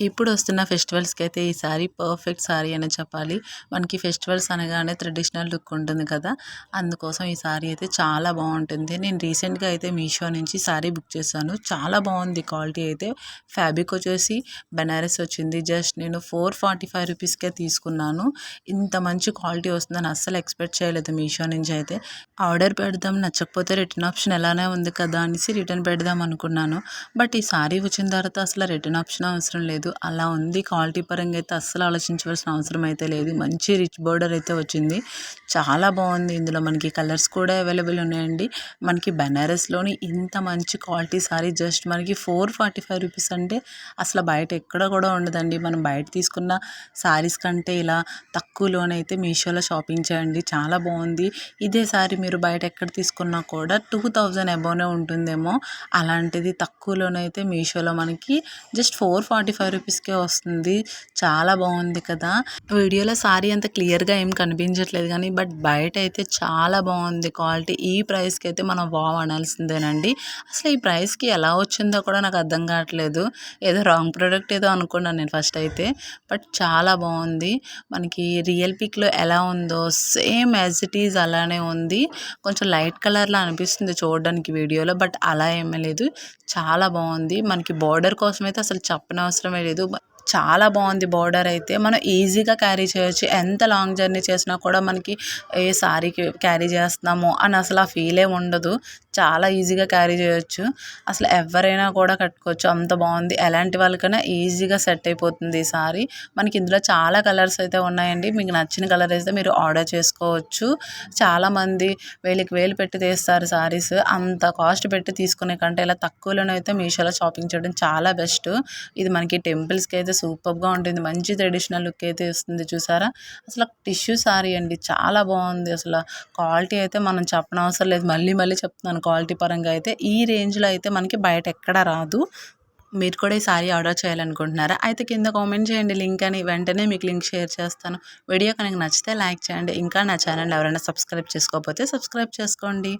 ఇప్పుడు వస్తున్న ఫెస్టివల్స్కి అయితే ఈ సారీ పర్ఫెక్ట్ సారీ అని చెప్పాలి. మనకి ఫెస్టివల్స్ అనగానే ట్రెడిషనల్ లుక్ ఉంటుంది కదా. అందుకోసం ఈ సారీ అయితే చాలా బాగుంటుంది నేను రీసెంట్గా అయితే మీషో నుంచి సారీ బుక్ చేశాను. చాలా బాగుంది క్వాలిటీ అయితే. ఫ్యాబ్రిక్ వచ్చేసి బెనారస్ వచ్చింది. జస్ట్ నేను ఫోర్ ఫార్టీ ఫైవ్ రూపీస్కే తీసుకున్నాను. ఇంత మంచి క్వాలిటీ వస్తుందని అస్సలు ఎక్స్పెక్ట్ చేయలేదు మీషో నుంచి అయితే. ఆర్డర్ పెడదాం నచ్చకపోతే రిటర్న్ ఆప్షన్ ఎలానే ఉంది కదా అనేసి రిటర్న్ పెడదాం అనుకున్నాను. బట్ ఈ సారీ వచ్చిన తర్వాత అసలు రిటర్న్ ఆప్షన్ అవసరం లేదు. అలా ఉంది. క్వాలిటీ పరంగా అయితే అస్సలు ఆలోచించవలసిన అవసరం అయితే లేదు. మంచి రిచ్ బోర్డర్ అయితే వచ్చింది. చాలా బాగుంది. ఇందులో మనకి కలర్స్ కూడా అవైలబుల్ ఉన్నాయండి. మనకి బెనారస్లోని ఇంత మంచి క్వాలిటీ సారీ జస్ట్ మనకి ఫోర్ ఫార్టీ ఫైవ్ రూపీస్ అంటే అసలు బయట ఎక్కడ కూడా ఉండదండి. మనం బయట తీసుకున్న సారీస్ కంటే ఇలా తక్కువలోనైతే మీషోలో షాపింగ్ చేయండి. చాలా బాగుంది. ఇదే సారీ మీరు బయట ఎక్కడ తీసుకున్నా కూడా టూ థౌజండ్ అబోనే ఉంటుందేమో. అలాంటిది తక్కువలోనైతే మీషోలో మనకి జస్ట్ ఫోర్ ఫార్టీ ఫైవ్ రూపీస్కే వస్తుంది. చాలా బాగుంది కదా. వీడియోలో సారీ అంత క్లియర్గా ఏం కనిపించట్లేదు కానీ బట్ బయట అయితే చాలా బాగుంది క్వాలిటీ. ఈ ప్రైస్కి అయితే మనం వావ్ అనాల్సిందేనండి. అసలు ఈ ప్రైస్కి ఎలా వచ్చిందో కూడా నాకు అర్థం కావట్లేదు. ఏదో రాంగ్ ప్రోడక్ట్ ఏదో అనుకున్నాను నేను ఫస్ట్ అయితే. బట్ చాలా బాగుంది. మనకి రియల్ పిక్లో ఎలా ఉందో సేమ్ యాజ్ ఇట్ ఈజ్ అలానే ఉంది. కొంచెం లైట్ కలర్లో అనిపిస్తుంది చూడడానికి వీడియోలో బట్ అలా ఏమీ లేదు. చాలా బాగుంది. మనకి బార్డర్ కోసం అయితే అసలు చెప్పనవసరం లేదు. చాలా బాగుంది బార్డర్ అయితే. మనం ఈజీగా క్యారీ చేయొచ్చు. ఎంత లాంగ్ జర్నీ చేసినా కూడా మనకి ఏ శారీకి క్యారీ చేస్తున్నామో అని అసలు ఆ ఫీలే ఉండదు. చాలా ఈజీగా క్యారీ చేయొచ్చు. అసలు ఎవరైనా కూడా కట్టుకోవచ్చు. అంత బాగుంది. ఎలాంటి వాళ్ళకైనా ఈజీగా సెట్ అయిపోతుంది ఈ సారీ. మనకి ఇందులో చాలా కలర్స్ అయితే ఉన్నాయండి. మీకు నచ్చిన కలర్ అయితే మీరు ఆర్డర్ చేసుకోవచ్చు. చాలామంది వేలికి వేలు పెట్టి తీస్తారు సారీస్. అంత కాస్ట్ పెట్టి తీసుకునే కంటే ఇలా తక్కువలోనైతే మీషోలో షాపింగ్ చేయడం చాలా బెస్ట్. ఇది మనకి టెంపుల్స్కి అయితే సూపర్గా ఉంటుంది. మంచి ట్రెడిషనల్ లుక్ అయితే వస్తుంది చూసారా? అసలు టిష్యూ సారీ అండి చాలా బాగుంది. అసలు క్వాలిటీ అయితే మనం చెప్పనవసరం లేదు. మళ్ళీ మళ్ళీ చెప్తున్నాను క్వాలిటీ పరంగా అయితే. ఈ రేంజ్లో అయితే మనకి బయట ఎక్కడ రాదు. మీరు కూడా ఈ సారీ ఆర్డర్ చేయాలనుకుంటున్నారా? అయితే కింద కామెంట్ చేయండి లింక్ అని. వెంటనే మీకు లింక్ షేర్ చేస్తాను. వీడియో కనుక నచ్చితే లైక్ చేయండి. ఇంకా నా ఛానల్ ఎవరైనా సబ్స్క్రైబ్ చేసుకోకపోతే సబ్స్క్రైబ్ చేసుకోండి.